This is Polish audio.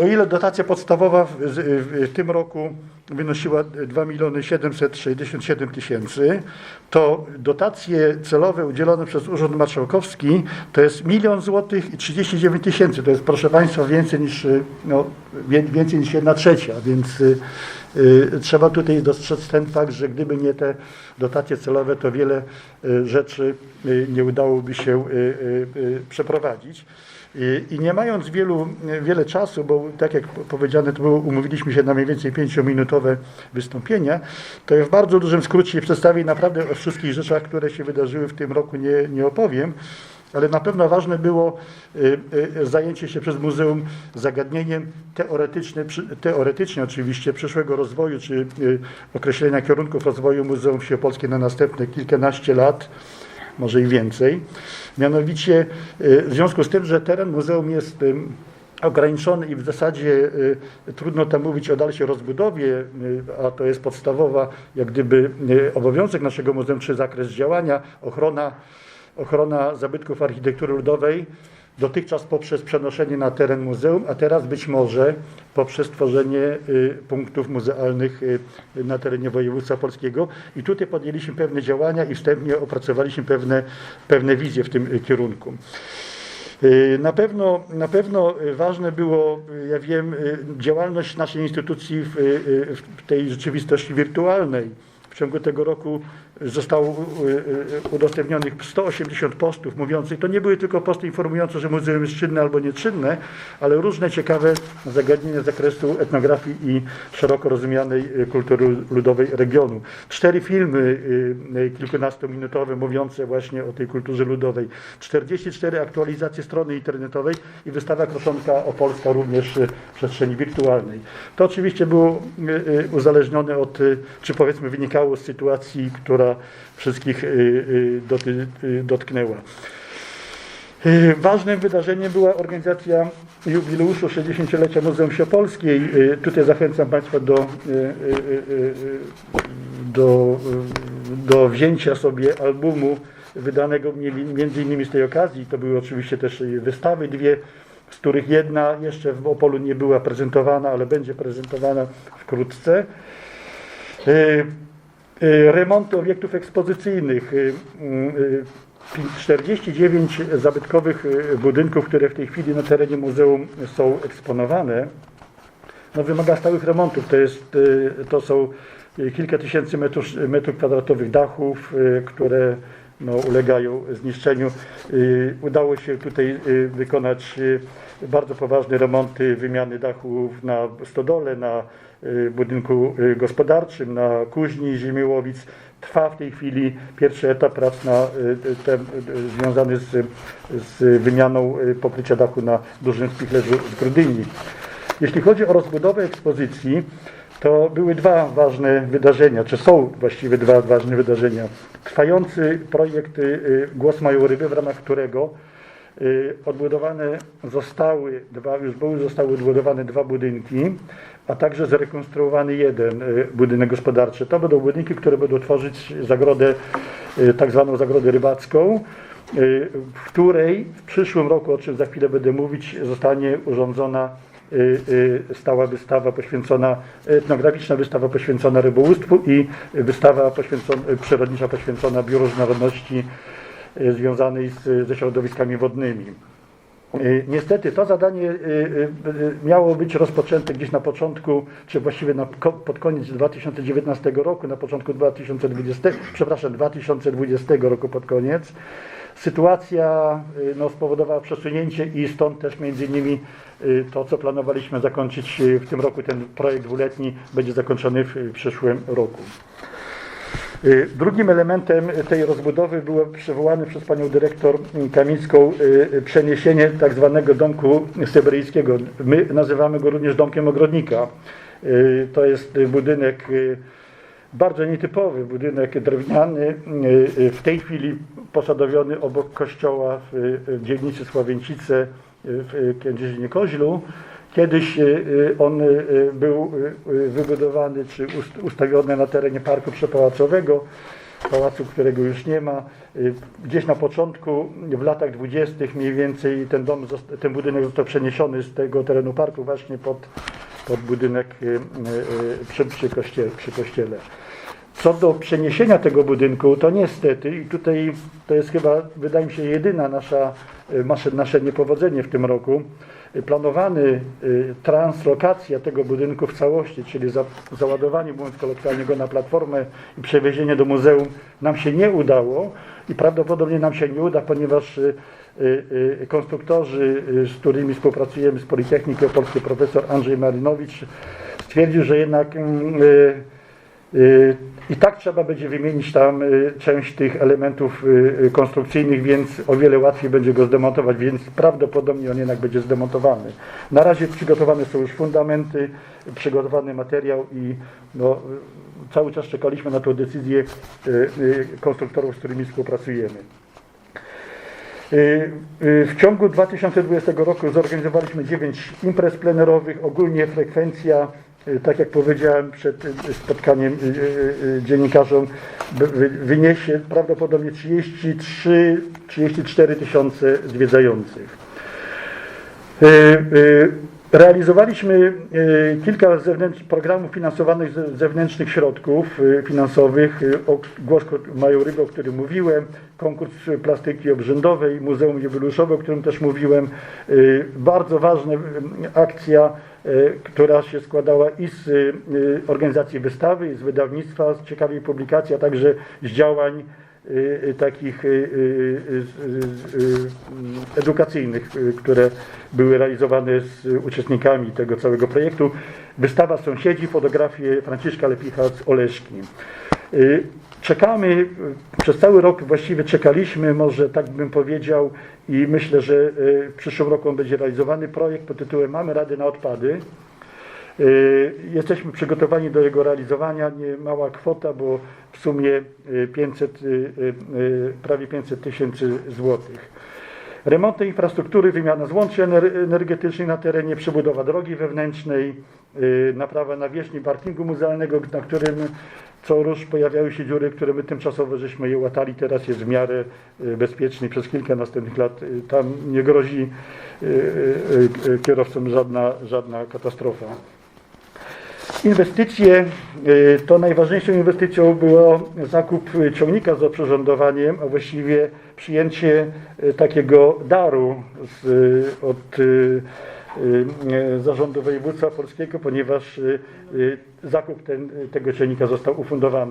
o ile dotacja podstawowa w, w, w tym roku wynosiła 2 miliony 767 tysięcy, to dotacje celowe udzielone przez Urząd Marszałkowski to jest milion złotych i 39 tysięcy. To jest proszę Państwa więcej niż, no, więcej niż jedna trzecia, więc y, y, trzeba tutaj dostrzec ten fakt, że gdyby nie te dotacje celowe, to wiele y, rzeczy y, nie udałoby się y, y, y, przeprowadzić. I, nie mając wielu, wiele czasu, bo tak jak powiedziane, to było, umówiliśmy się na mniej więcej pięciominutowe wystąpienie, to ja w bardzo dużym skrócie przedstawię naprawdę o wszystkich rzeczach, które się wydarzyły w tym roku nie, nie opowiem, ale na pewno ważne było y, y, zajęcie się przez muzeum zagadnieniem teoretycznym, teoretycznie oczywiście przyszłego rozwoju, czy y, określenia kierunków rozwoju Muzeum Wsi Opolskiej na następne kilkanaście lat może i więcej. Mianowicie y, w związku z tym, że teren muzeum jest ym, ograniczony i w zasadzie y, trudno tam mówić o dalszej rozbudowie, y, a to jest podstawowa jak gdyby y, obowiązek naszego muzeum, czy zakres działania, ochrona, ochrona zabytków architektury ludowej, dotychczas poprzez przenoszenie na teren muzeum, a teraz być może poprzez tworzenie y, punktów muzealnych y, na terenie województwa polskiego. I tutaj podjęliśmy pewne działania i wstępnie opracowaliśmy pewne, pewne wizje w tym y, kierunku. Na pewno, na pewno ważne było, ja wiem, działalność naszej instytucji w, w tej rzeczywistości wirtualnej. W ciągu tego roku zostało y, y, udostępnionych 180 postów mówiących, to nie były tylko posty informujące, że muzeum jest czynne albo nieczynne, ale różne ciekawe zagadnienia z zakresu etnografii i szeroko rozumianej y, kultury ludowej regionu. Cztery filmy kilkunastominutowe mówiące właśnie o tej kulturze ludowej. 44 aktualizacje strony internetowej i wystawa Kroszonka Opolska również w przestrzeni wirtualnej. To oczywiście było uzależnione od, czy powiedzmy wynikało z sytuacji, która wszystkich y, y, doty, y, dotknęła. Ważnym wydarzeniem była organizacja jubileuszu 60-lecia Muzeum Wsi Opolskiej. Y, Tutaj zachęcam Państwa do, do, do wzięcia sobie albumu wydanego między innymi z tej okazji. To były oczywiście też wystawy dwie, z których jedna jeszcze w Opolu nie była prezentowana, ale będzie prezentowana wkrótce. Y, Remonty obiektów ekspozycyjnych. y, y, 49 zabytkowych budynków, które w tej chwili na terenie muzeum są eksponowane, no wymaga stałych remontów. To, jest, to są kilka tysięcy metrów, metrów kwadratowych dachów, które no, ulegają zniszczeniu. Y, Udało się tutaj y, wykonać y, bardzo poważne remonty wymiany dachów na stodole, na budynku gospodarczym, na kuźni Ziemiołowic. Trwa w tej chwili pierwszy etap prac na, te, związany z, z wymianą pokrycia dachu na dużym spichlerzu z Grudyni. Jeśli chodzi o rozbudowę ekspozycji, to były dwa ważne wydarzenia, czy są właściwie dwa ważne wydarzenia. Trwający projekt y, Głos Mają Ryby, w ramach którego y, odbudowane zostały dwa, już były zostały odbudowane dwa budynki, a także zrekonstruowany jeden y, budynek gospodarczy. To będą budynki, które będą tworzyć zagrodę, y, tak zwaną zagrodę rybacką, y, w której w przyszłym roku, o czym za chwilę będę mówić, zostanie urządzona y, y, stała wystawa poświęcona, etnograficzna wystawa poświęcona rybołówstwu i wystawa poświęcona, przyrodnicza poświęcona bioróżnorodności y, związanej z, ze środowiskami wodnymi. Y, Niestety to zadanie y, y, y, miało być rozpoczęte gdzieś na początku, czy właściwie na, pod koniec 2019 roku, na początku 2020, przepraszam, 2020 roku pod koniec. Sytuacja y, no, spowodowała przesunięcie i stąd też między innymi y, to, co planowaliśmy zakończyć y, w tym roku, ten projekt dwuletni będzie zakończony w przyszłym roku. Drugim elementem tej rozbudowy było przywołane przez panią dyrektor Kamińską przeniesienie tak zwanego domku syberyjskiego. My nazywamy go również domkiem ogrodnika. To jest budynek bardzo nietypowy, budynek drewniany, y, y, w tej chwili posadowiony obok kościoła w, y, dzielnicy Sławięcice w Kędzierzynie Koźlu. Kiedyś on był wybudowany czy ust- ustawiony na terenie parku przepałacowego. pałacu, którego już nie ma. Gdzieś na początku, w latach dwudziestych mniej więcej ten dom, ten budynek został przeniesiony z tego terenu parku właśnie pod, pod budynek y, y, y, przy, przy, kościele, przy kościele. Co do przeniesienia tego budynku, to niestety, i tutaj to jest chyba, wydaje mi się, jedyna nasza, nasze, nasze niepowodzenie w tym roku, planowany translokacja tego budynku w całości, czyli za, załadowanie, mówiąc kolokwialnie, go na platformę i przewiezienie do muzeum nam się nie udało i prawdopodobnie nam się nie uda, ponieważ y, y, y, konstruktorzy, z którymi współpracujemy z Politechniki Opolskiej, profesor Andrzej Marynowicz stwierdził, że jednak mm, I tak trzeba będzie wymienić tam y, część tych elementów y, y, konstrukcyjnych, więc o wiele łatwiej będzie go zdemontować, więc prawdopodobnie on jednak będzie zdemontowany. Na razie przygotowane są już fundamenty, przygotowany materiał i no, y, cały czas czekaliśmy na tę decyzję y, y, konstruktorów, z którymi współpracujemy. Y, y, W ciągu 2020 roku zorganizowaliśmy 9 imprez plenerowych. Ogólnie frekwencja, y, tak jak powiedziałem przed y, spotkaniem y, y, y, dziennikarzom, wyniesie prawdopodobnie 33-34 tysiące zwiedzających. Realizowaliśmy y, kilka programów finansowanych ze zewnętrznych środków y, finansowych. Y, O Głoszko mają rybę, o którym mówiłem, konkurs plastyki obrzędowej, Muzeum Jubileuszowe, o którym też mówiłem. Bardzo ważna akcja, która się składała i z organizacji wystawy, i z wydawnictwa, z ciekawej publikacji, a także z działań takich y, y, y, y, edukacyjnych, które były realizowane z uczestnikami tego całego projektu. Wystawa Sąsiedzi, fotografie Franciszka Lepicha z Oleszki. Y, Czekamy, przez cały rok właściwie czekaliśmy, może tak bym powiedział, i myślę, że w przyszłym roku on będzie realizowany projekt pod tytułem Mamy Rady na Odpady. Y, Jesteśmy przygotowani do jego realizowania. Nie mała kwota, bo w sumie y, 500, y, y, prawie 500 tysięcy złotych. Remonty infrastruktury, wymiana złączy ener- energetycznych na terenie, przebudowa drogi wewnętrznej, naprawa nawierzchni parkingu muzealnego, na którym co rusz pojawiały się dziury, które my tymczasowo żeśmy je łatali. Teraz jest w miarę bezpieczny przez kilka następnych lat tam nie grozi kierowcom żadna, żadna katastrofa. Inwestycje, y, to najważniejszą inwestycją było zakup ciągnika z oprzyrządowaniem, a właściwie przyjęcie y, takiego daru z, y, od Zarządu Województwa Polskiego, ponieważ zakup ten, tego ciągnika został ufundowany.